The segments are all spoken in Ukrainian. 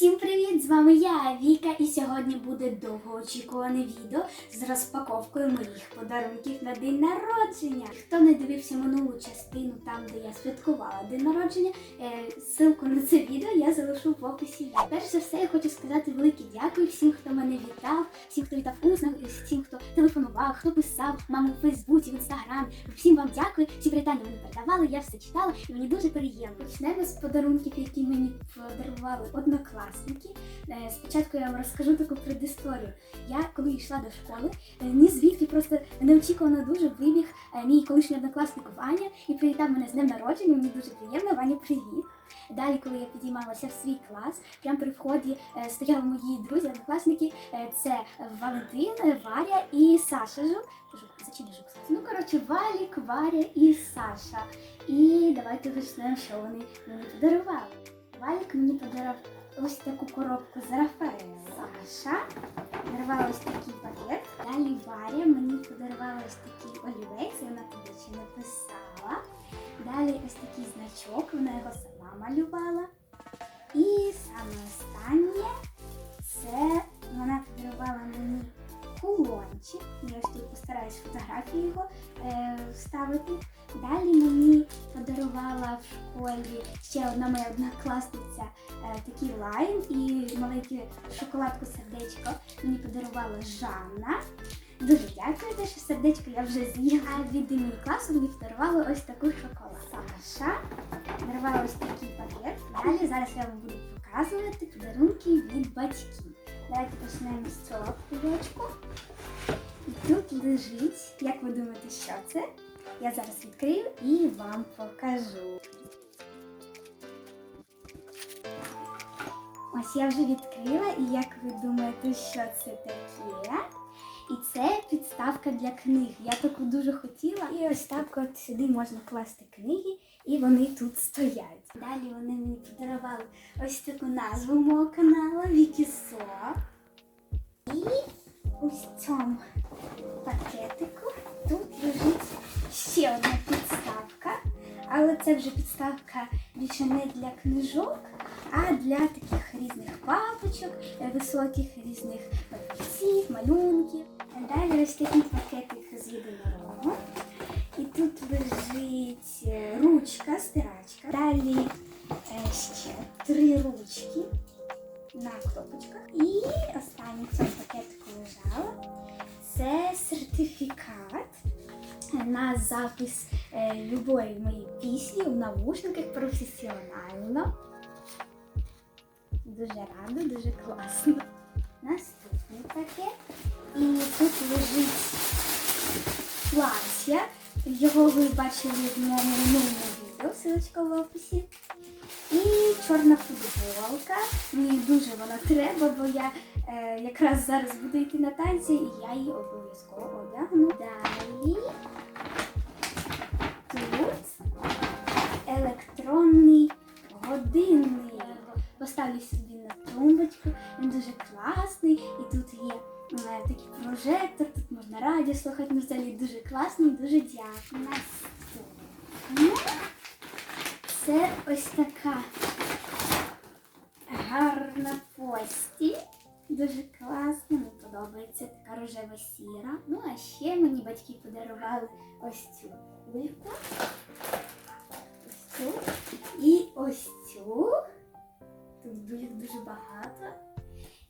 Всім привіт! З вами я, Віка, і сьогодні буде довгоочікуване відео з розпаковкою моїх подарунків на день народження. Хто не дивився минулу частину, там де я святкувала день народження, е, ссылку на це відео я залишу в описі. Перш за все, я хочу сказати велике дякую всім, хто мене вітав, всім, хто вітав усно, всім, хто телефонував, хто писав маму в Фейсбуці, в інстаграмі. Всім вам дякую. Всі привітання мені передавали, я все читала, і мені дуже приємно. Почнемо з подарунків, які мені подарували однокласники. Е, Спочатку я вам розкажу таку предісторію. Я коли йшла до школи, е, ні звідки просто неочікувано дуже вибіг е, мій колишній однокласник Ваня і привітав мене з днем народження. Мені дуже приємно, Ваня, привіт. Далі, коли я підіймалася в свій клас, прямо при вході стояли мої друзі, однокласники. Е, це Валентин, Варя і Саша Жук. Жук, зачем Жук? Ну, коротше, Валік, Варя і Саша. І давайте почнемо, що вони мені подарували. Валік мені подарував ось таку коробку з Рафаелем. Саша подарувала ось такий пакет. Далі Варя мені подарувала ось такий олівець, і вона туди ще написала. Далі ось такий значок, вона його сама малювала. І саме фотографію його е, вставити. Далі мені подарувала в школі ще одна моя однокласниця е, такий лайм і маленьке шоколадку сердечко мені подарувала Жанна. Дуже дякую, те, що сердечко я вже з'їла. А від імені класу мені подарували ось таку шоколад. Саша подарувала ось такий пакет. Далі зараз я вам буду показувати подарунки від батьків. Давайте почнемо з цього кульочку. Лежить, як ви думаєте, що це? Я зараз відкрию і вам покажу. Ось я вже відкрила, і як ви думаєте, що це таке? І це підставка для книг. Я таку дуже хотіла. І ось так от сюди можна класти книги, і вони тут стоять. Далі вони мені подарували ось таку назву мого каналу це вже підставка більше не для книжок, а для таких різних папочок, е, високих різних папірців, малюнків. Далі ось такий пакетик з єдинорогом. І тут лежить е, ручка, стирачка. Далі е, ще три ручки на кнопочках. І останнє в цьому лежало. Запис е, любої моєї пісні у навушниках професіонально. Дуже рада, дуже класно. Наступний пакет. І тут лежить плаття. Його ви бачили в моєму минулому відео, силочка в описі. І чорна футболка. Мені дуже вона треба, бо я е, якраз зараз буду йти на танці, і я її обов'язково одягну. Далі Поставлю собі на тумбочку. Він дуже класний. І тут є е, такий прожектор, тут можна радіо слухати. Ну, взагалі дуже класний, дуже дякую. Наступне. Це ось така гарна постіль. Дуже класно, мені подобається така рожева сіра. Ну, а ще мені батьки подарували ось цю кульку. Ось цю. І ось цю. Тут дуже дуже багато.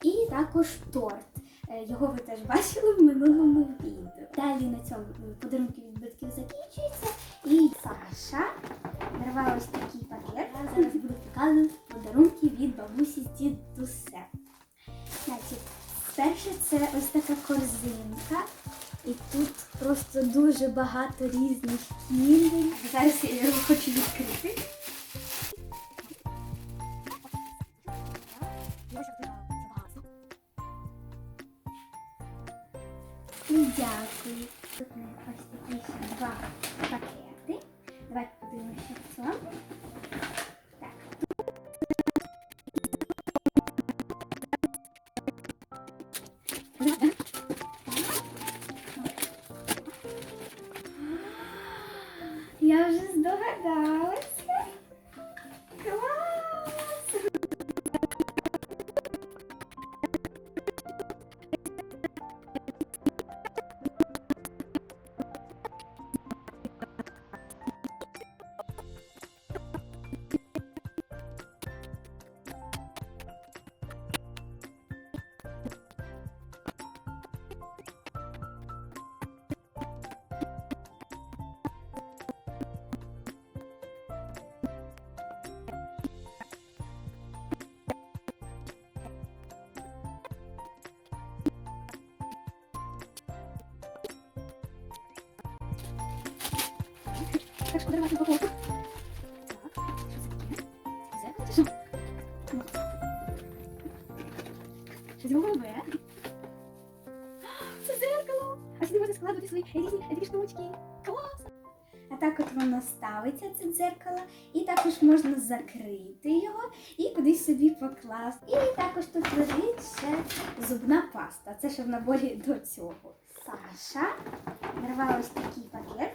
І також торт. Е, Його ви теж бачили в минулому відео. Далі на цьому подарунки від батьків закінчуються. І Саша дарувала ось такий пакет. Я зараз буду показувати подарунки від бабусі з дідусем. Значить, перше це ось така корзинка. І тут просто дуже багато різних кіндерів. Зараз я його хочу відкрити. Дякую. Тут у мене ось такі ще два пакети. Давайте подивимося в цьому. Так. Я вже здогадалася. Відкривати упаковку. Так, що це таке? Це що? Це зеркало! А сюди можна складувати свої штучки. Клас! А так от воно ставиться, це дзеркало, і також можна закрити його і кудись собі покласти. І також тут лежить ще зубна паста. Це ще в наборі до цього. Саша нарвала такий пакет.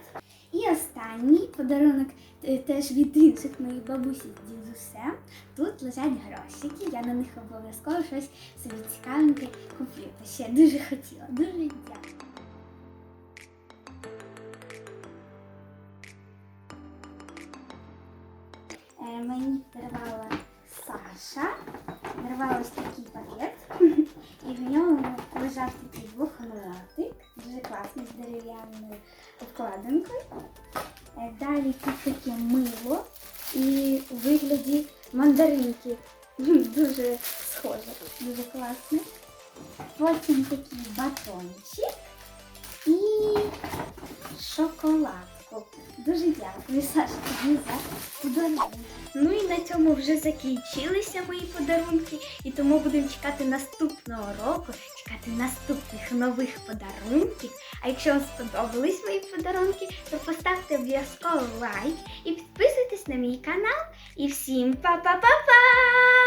Останній подарунок е, теж від інших моїх бабусі з дідусем. Тут лежать грошики. Я на них обов'язково щось собі цікавеньке куплю. Та ще дуже хотіла. Дуже дякую. Е, Мені дарувала Саша. Дарувала такий пакет. І в ньому лежав такий блокнотик, дуже класний з дерев'яною обкладинкою. Е, Далі тут таке мило і у вигляді мандаринки. Дуже схоже, дуже класно. Потім такий батончик і шоколадку. Дуже дякую, Саша, за подарунок. Ну і на цьому вже закінчилися мої подарунки, і тому будемо чекати наступного року, наступних нових подарунків. А якщо вам сподобались мої подарунки, то поставте обов'язково лайк і підписуйтесь на мій канал. І всім па-па-па-па!